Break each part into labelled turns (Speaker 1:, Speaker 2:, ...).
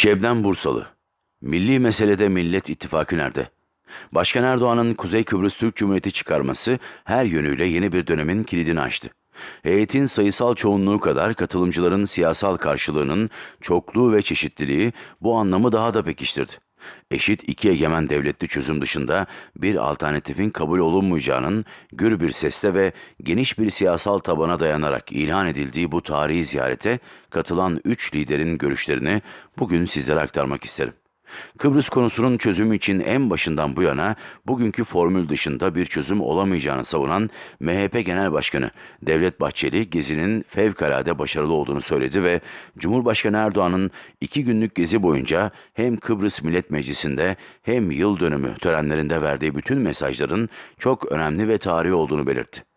Speaker 1: Şebnem Bursalı Milli meselede Millet İttifakı nerede? Başkan Erdoğan'ın Kuzey Kıbrıs Türk Cumhuriyeti çıkarması her yönüyle yeni bir dönemin kilidini açtı. Heyetin sayısal çoğunluğu kadar katılımcıların siyasal karşılığının çokluğu ve çeşitliliği bu anlamı daha da pekiştirdi. Eşit iki egemen devletli çözüm dışında bir alternatifin kabul olunmayacağının gür bir sesle ve geniş bir siyasal tabana dayanarak ilan edildiği bu tarihi ziyarete katılan üç liderin görüşlerini bugün sizlere aktarmak isterim. Kıbrıs konusunun çözümü için en başından bu yana bugünkü formül dışında bir çözüm olamayacağını savunan MHP Genel Başkanı Devlet Bahçeli gezinin fevkalade başarılı olduğunu söyledi ve Cumhurbaşkanı Erdoğan'ın iki günlük gezi boyunca hem Kıbrıs Millet Meclisi'nde hem yıl dönümü törenlerinde verdiği bütün mesajların çok önemli ve tarihi olduğunu belirtti.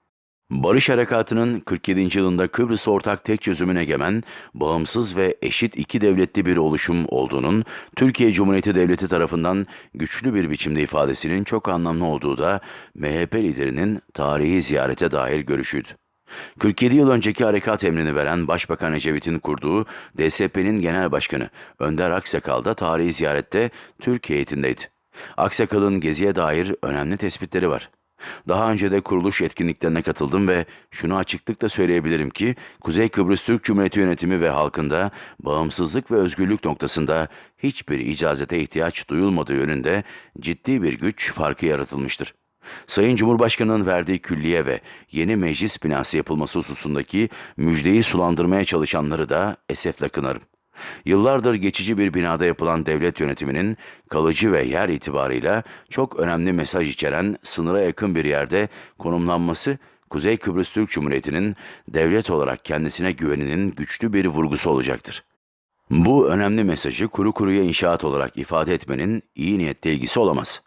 Speaker 1: Barış Harekatı'nın 47. yılında Kıbrıs ortak tek çözümün egemen, bağımsız ve eşit iki devletli bir oluşum olduğunun Türkiye Cumhuriyeti Devleti tarafından güçlü bir biçimde ifadesinin çok anlamlı olduğu da MHP liderinin tarihi ziyarete dair görüşüydü. 47 yıl önceki harekat emrini veren Başbakan Ecevit'in kurduğu DSP'nin genel başkanı Önder Aksakal da tarihi ziyarette Türk heyetindeydi. Aksakal'ın geziye dair önemli tespitleri var. Daha önce de kuruluş etkinliklerine katıldım ve şunu açıklıkla söyleyebilirim ki Kuzey Kıbrıs Türk Cumhuriyeti yönetimi ve halkında bağımsızlık ve özgürlük noktasında hiçbir icazete ihtiyaç duyulmadığı yönünde ciddi bir güç farkı yaratılmıştır. Sayın Cumhurbaşkanı'nın verdiği külliye ve yeni meclis binası yapılması hususundaki müjdeyi sulandırmaya çalışanları da esefle kınarım. Yıllardır geçici bir binada yapılan devlet yönetiminin kalıcı ve yer itibarıyla çok önemli mesaj içeren sınıra yakın bir yerde konumlanması Kuzey Kıbrıs Türk Cumhuriyeti'nin devlet olarak kendisine güveninin güçlü bir vurgusu olacaktır. Bu önemli mesajı kuru kuruya inşaat olarak ifade etmenin iyi niyetle ilgisi olamaz.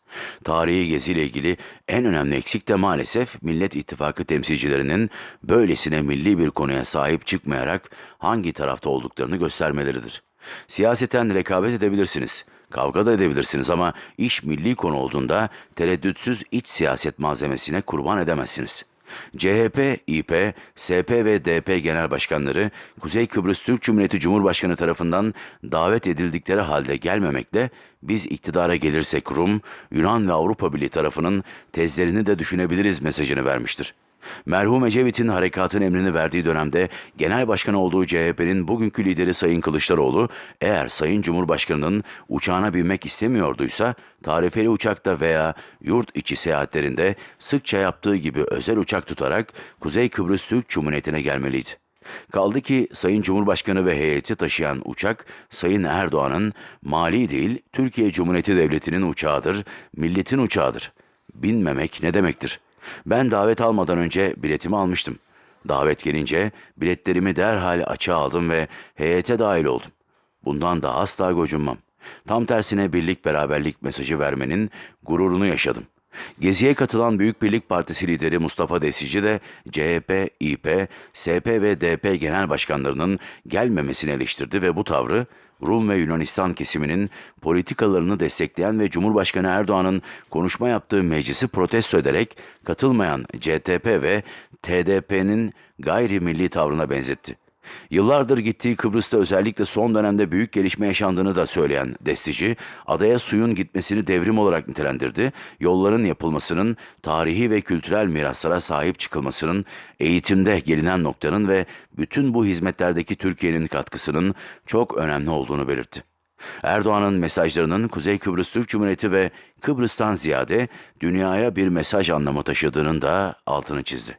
Speaker 1: Tarihi geziyle ilgili en önemli eksik de maalesef Millet İttifakı temsilcilerinin böylesine milli bir konuya sahip çıkmayarak hangi tarafta olduklarını göstermeleridir. Siyaseten rekabet edebilirsiniz, kavga da edebilirsiniz ama iş milli konu olduğunda tereddütsüz iç siyaset malzemesine kurban edemezsiniz.'' CHP, İP, SP ve DP genel başkanları Kuzey Kıbrıs Türk Cumhuriyeti Cumhurbaşkanı tarafından davet edildikleri halde gelmemekle biz iktidara gelirsek Rum, Yunan ve Avrupa Birliği tarafının tezlerini de düşünebiliriz mesajını vermiştir. Merhum Ecevit'in harekatın emrini verdiği dönemde genel başkan olduğu CHP'nin bugünkü lideri Sayın Kılıçdaroğlu eğer Sayın Cumhurbaşkanı'nın uçağına binmek istemiyorduysa tarifeli uçakta veya yurt içi seyahatlerinde sıkça yaptığı gibi özel uçak tutarak Kuzey Kıbrıs Türk Cumhuriyeti'ne gelmeliydi. Kaldı ki Sayın Cumhurbaşkanı ve heyeti taşıyan uçak Sayın Erdoğan'ın mali değil Türkiye Cumhuriyeti Devleti'nin uçağıdır, milletin uçağıdır. Binmemek ne demektir? Ben davet almadan önce biletimi almıştım. Davet gelince biletlerimi derhal açığa aldım ve heyete dahil oldum. Bundan da asla gocunmam. Tam tersine birlik beraberlik mesajı vermenin gururunu yaşadım. Geziye katılan Büyük Birlik Partisi lideri Mustafa Desici de CHP, İP, SP ve DP genel başkanlarının gelmemesini eleştirdi ve bu tavrı Rum ve Yunanistan kesiminin politikalarını destekleyen ve Cumhurbaşkanı Erdoğan'ın konuşma yaptığı meclisi protesto ederek katılmayan CTP ve TDP'nin gayri milli tavrına benzetti. Yıllardır gittiği Kıbrıs'ta özellikle son dönemde büyük gelişme yaşandığını da söyleyen Destici, adaya suyun gitmesini devrim olarak nitelendirdi, yolların yapılmasının, tarihi ve kültürel miraslara sahip çıkılmasının, eğitimde gelinen noktanın ve bütün bu hizmetlerdeki Türkiye'nin katkısının çok önemli olduğunu belirtti. Erdoğan'ın mesajlarının Kuzey Kıbrıs Türk Cumhuriyeti ve Kıbrıs'tan ziyade dünyaya bir mesaj anlamı taşıdığının da altını çizdi.